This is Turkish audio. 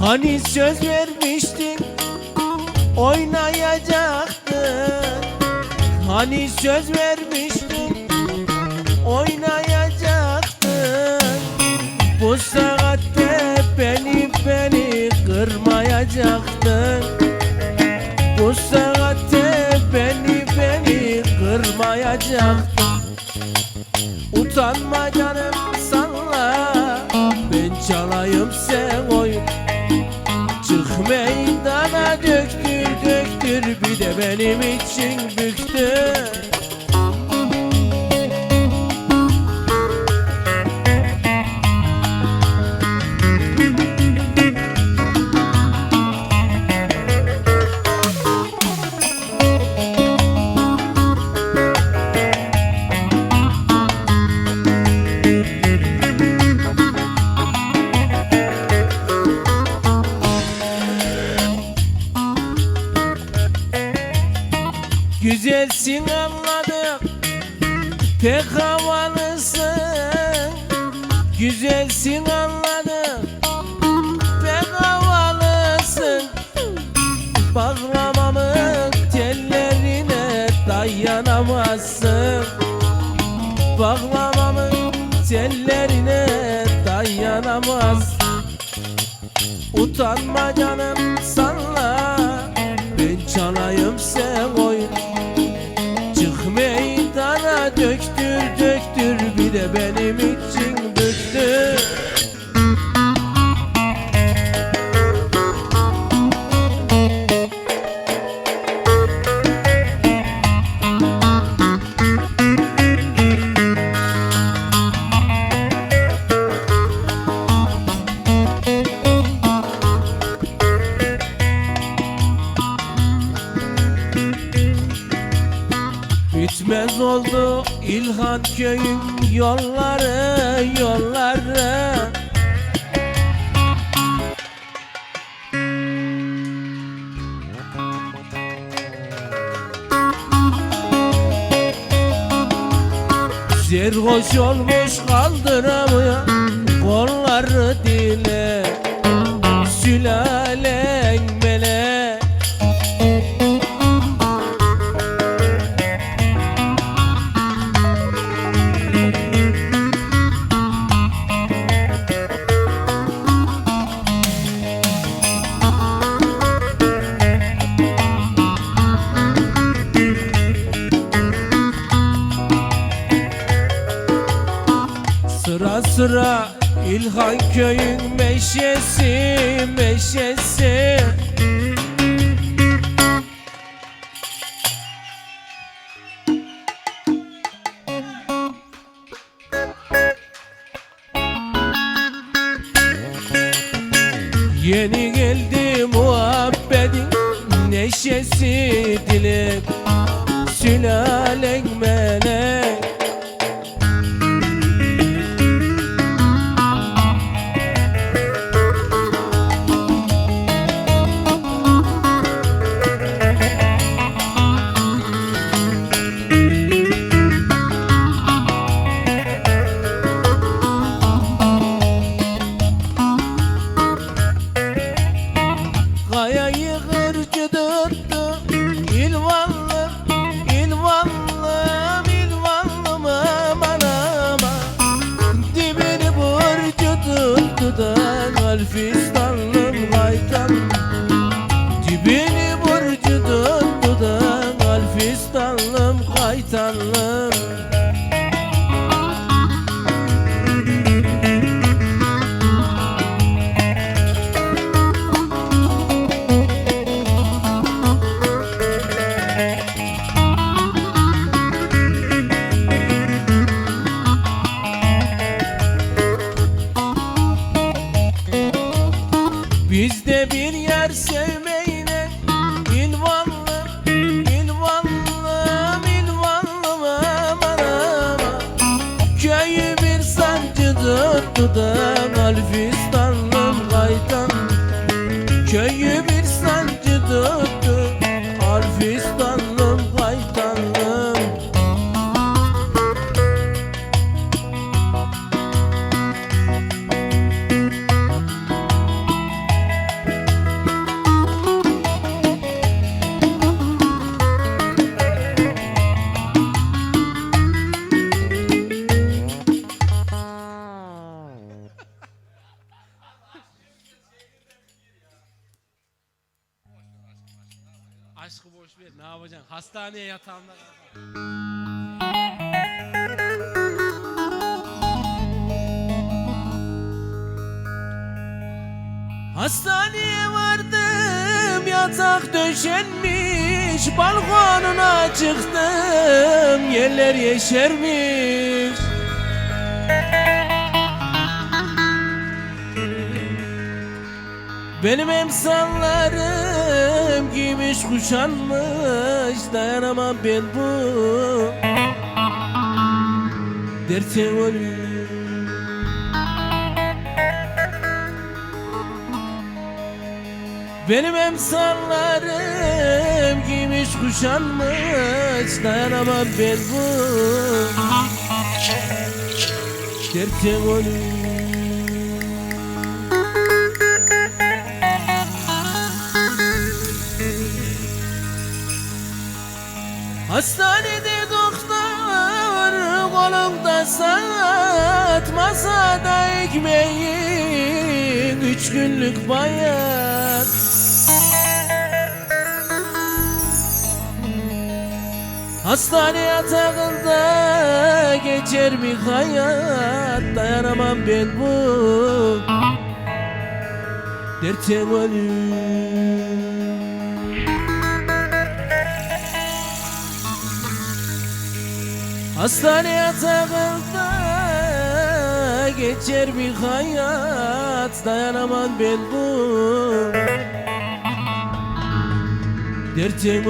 Hani söz vermiştin oynayacaktın. Hani söz vermiştin oynayacaktın. Bu saatte beni beni kırmayacaktın. Bu saatte beni beni kırmayacaktın. Utanma canım salla Ben çalayım sen benim için büktür Güzelsin anladım Pek havalısın. Güzelsin anladım Pek havalısın. Bağlamamın tellerine dayanamazsın. Bağlamamın tellerine dayanamazsın. Utanma canım salla İlhan köyün yolları yolları. Zerhoş olmuş kaldıramıyor Kolları dile. Sülalen Sıra İlhan köyün meşesi meşesi. Yeni geldi muhabbetin neşesi dilek Sülalen melek vista. alto olho vista. Aşkı boş ver ne yapacaksın? Hastaneye yatağında. Hastaneye vardım yatak döşenmiş Balkonuna çıktım yerler yeşermiş Benim emsallarım giymiş kuşanmış Dayanamam ben bu. Derte ölüm Benim emsallarım giymiş kuşanmış Dayanamam ben bu. Derte ölüm Hastanede doktor kolumda saat Masada ekmeğin üç günlük bayat. Hastane yatağında geçer bir hayat? Dayanamam ben bu Derte ölüm Hastane yatağında geçer bir hayat. Dayanamam ben bu. Dertim